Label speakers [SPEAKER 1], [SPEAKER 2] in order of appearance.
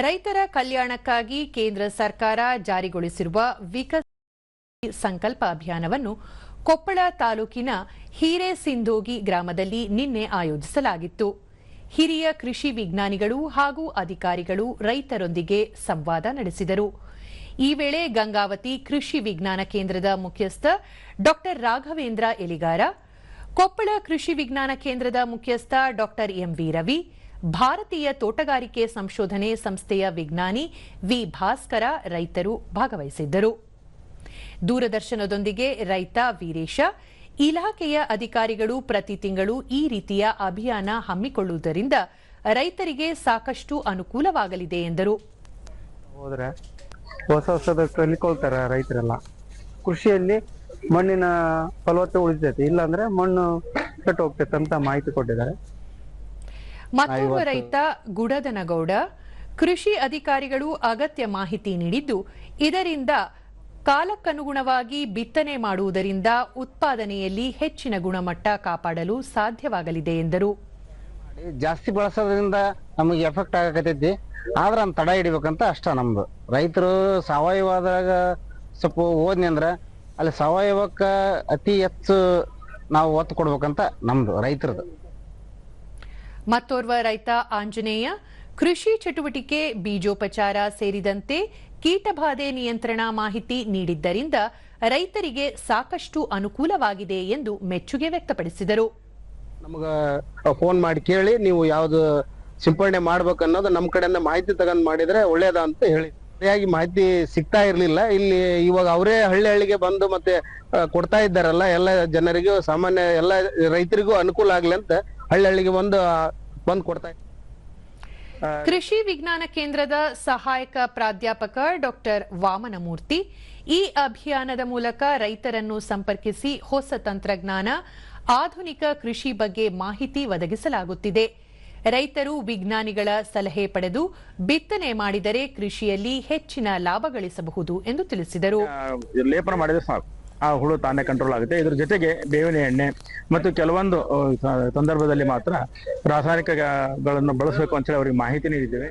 [SPEAKER 1] ರೈತರ ಕಲ್ಯಾಣಕ್ಕಾಗಿ ಕೇಂದ್ರ ಸರ್ಕಾರ ಜಾರಿಗೊಳಿಸಿರುವ ವಿಕಸ ಸಂಕಲ್ಪ ಅಭಿಯಾನವನ್ನು ಕೊಪ್ಪಳ ತಾಲೂಕಿನ ಹಿರೇಸಿಂದೋಗಿ ಗ್ರಾಮದಲ್ಲಿ ನಿನ್ನೆ ಆಯೋಜಿಸಲಾಗಿತ್ತು. ಹಿರಿಯ ಕೃಷಿ ವಿಜ್ಞಾನಿಗಳು ಹಾಗೂ ಅಧಿಕಾರಿಗಳು ರೈತರೊಂದಿಗೆ ಸಂವಾದ ನಡೆಸಿದರು. ಈ ವೇಳೆ ಗಂಗಾವತಿ ಕೃಷಿ ವಿಜ್ಞಾನ ಕೇಂದ್ರದ ಮುಖ್ಯಸ್ಥ ಡಾ ರಾಘವೇಂದ್ರ ಎಲಿಗಾರ, ಕೊಪ್ಪಳ ಕೃಷಿ ವಿಜ್ಞಾನ ಕೇಂದ್ರದ ಮುಖ್ಯಸ್ಥ ಡಾ ಎಂವಿ ರವಿ ಭಾರತೀಯ ತೋಟಗಾರಿಕೆ ಸಂಶೋಧನೆ ಸಂಸ್ಥೆಯ ವಿಜ್ಞಾನಿ ವಿ. ಭಾಸ್ಕರ ರೈತರು ಭಾಗವಹಿಸಿದ್ದರು. ದೂರದರ್ಶನದೊಂದಿಗೆ ರೈತ ವೀರೇಶ, ಇಲಾಖೆಯ ಅಧಿಕಾರಿಗಳು ಪ್ರತಿ ತಿಂಗಳು ಈ ರೀತಿಯ ಅಭಿಯಾನ ಹಮ್ಮಿಕೊಳ್ಳುವುದರಿಂದ ರೈತರಿಗೆ ಸಾಕಷ್ಟು ಅನುಕೂಲವಾಗಲಿದೆ ಎಂದರು.
[SPEAKER 2] ಹೋದ್ರೆ ಹೊಸ ಹೊಸದ ಕಲಿಕೊಳ್ತಾರೆ ರೈತರೆಲ್ಲ. ಕೃಷಿಯಲ್ಲಿ ಮಣ್ಣಿನ ಫಲವತ್ತತೆ ಉಳಿತೈತಿ. ಇಲ್ಲಾಂದ್ರೆ ಮಣ್ಣು ಕೆಟ್ಟು ಹೋಗ್ತೈತೆ ಅಂತ ಮಾಹಿತಿ ಕೊಟ್ಟಿದ್ದಾರೆ.
[SPEAKER 1] ಮತ್ತೋರ್ವ ರೈತ ಗುಡದನಗೌಡ ಕೃಷಿ ಅಧಿಕಾರಿಗಳು ಅಗತ್ಯ ಮಾಹಿತಿ ನೀಡಿದ್ದು ಇದರಿಂದ ಕಾಲಕ್ಕನುಗುಣವಾಗಿ ಬಿತ್ತನೆ ಮಾಡುವುದರಿಂದ ಉತ್ಪಾದನೆಯಲ್ಲಿ ಹೆಚ್ಚಿನ ಗುಣಮಟ್ಟ ಕಾಪಾಡಲು ಸಾಧ್ಯವಾಗಲಿದೆ ಎಂದರು.
[SPEAKER 3] ಜಾಸ್ತಿ ಬಳಸೋದ್ರಿಂದ ನಮಗೆ ಎಫೆಕ್ಟ್ ಆಗಕತ್ತೈತಿ. ಆದ್ರ ತಡ ಹಿಡಿಬೇಕಂತ ಅಷ್ಟ ನಮ್ದು. ರೈತರು ಸಾವಯವದಾಗ ಸ್ವಲ್ಪ ಓದ್ನಿ ಅಂದ್ರ ಅಲ್ಲಿ ಸಾವಯವಕ್ಕ ಅತಿ ಹೆಚ್ಚು ನಾವು ಒತ್ತು ಕೊಡ್ಬೇಕಂತ ನಮ್ದು ರೈತರದು.
[SPEAKER 1] ಮತ್ತೋರ್ವ ರೈತ ಆಂಜನೇಯ, ಕೃಷಿ ಚಟುವಟಿಕೆ ಬೀಜೋಪಚಾರ ಸೇರಿದಂತೆ ಕೀಟಬಾಧೆ ನಿಯಂತ್ರಣ ಮಾಹಿತಿ ನೀಡಿದ್ದರಿಂದ ರೈತರಿಗೆ ಸಾಕಷ್ಟು ಅನುಕೂಲವಾಗಿದೆ ಎಂದು ಮೆಚ್ಚುಗೆ ವ್ಯಕ್ತಪಡಿಸಿದರು.
[SPEAKER 4] ನಮಗ ಫೋನ್ ಮಾಡಿ ಕೇಳಿ ನೀವು ಯಾವ್ದು ಸಿಂಪಡಣೆ ಮಾಡ್ಬೇಕು ಅನ್ನೋದು ನಮ್ ಕಡೆಯಿಂದ ಮಾಹಿತಿ ತಗೊಂಡ್ ಮಾಡಿದ್ರೆ ಒಳ್ಳೇದ ಅಂತ ಹೇಳಿ. ಸರಿಯಾಗಿ ಮಾಹಿತಿ ಸಿಗ್ತಾ ಇರ್ಲಿಲ್ಲ. ಇಲ್ಲಿ ಇವಾಗ ಅವರೇ ಹಳ್ಳಿ ಹಳ್ಳಿಗೆ ಬಂದು ಮತ್ತೆ ಕೊಡ್ತಾ ಇದ್ದಾರಲ್ಲ, ಎಲ್ಲ ಜನರಿಗೂ, ಸಾಮಾನ್ಯ ಎಲ್ಲ ರೈತರಿಗೂ ಅನುಕೂಲ ಆಗ್ಲಿ ಅಂತ ಹಳ್ಳಿಗೆ ಒಂದು ಬಂದು ಕೊಡ್ತಾ
[SPEAKER 1] ಕೃಷಿ ವಿಜ್ಞಾನ ಕೇಂದ್ರದ ಸಹಾಯಕ ಪ್ರಾಧ್ಯಾಪಕ ಡಾಕ್ಟರ್ ವಾಮನಮೂರ್ತಿ ಈ ಅಭಿಯಾನದ ಮೂಲಕ ರೈತರನ್ನು ಸಂಪರ್ಕಿಸಿ ಹೊಸ ತಂತ್ರಜ್ಞಾನ ಆಧುನಿಕ ಕೃಷಿ ಬಗ್ಗೆ ಮಾಹಿತಿ ಒದಗಿಸಲಾಗುತ್ತಿದೆ. ರೈತರು ವಿಜ್ಞಾನಿಗಳ ಸಲಹೆ ಪಡೆದು ಬಿತ್ತನೆ ಮಾಡಿದರೆ ಕೃಷಿಯಲ್ಲಿ ಹೆಚ್ಚಿನ ಲಾಭ ಗಳಿಸಬಹುದು ಎಂದು ತಿಳಿಸಿದರು.
[SPEAKER 5] ಲೇಪನ ಮಾಡಿದ್ರೆ ಸಾಕು. ಆ ಹುಳು ತಾನೇ ಕಂಟ್ರೋಲ್ ಆಗುತ್ತೆ. ಇದ್ರ ಜೊತೆಗೆ ಬೇವಿನ ಎಣ್ಣೆ ಮತ್ತು ಕೆಲವೊಂದು ಸಂದರ್ಭದಲ್ಲಿ ಮಾತ್ರ ರಾಸಾಯನಿಕಗಳನ್ನು ಬಳಸಬೇಕು ಅಂತೇಳಿ ಅವರಿಗೆ ಮಾಹಿತಿ ನೀಡಿದ್ದೇವೆ.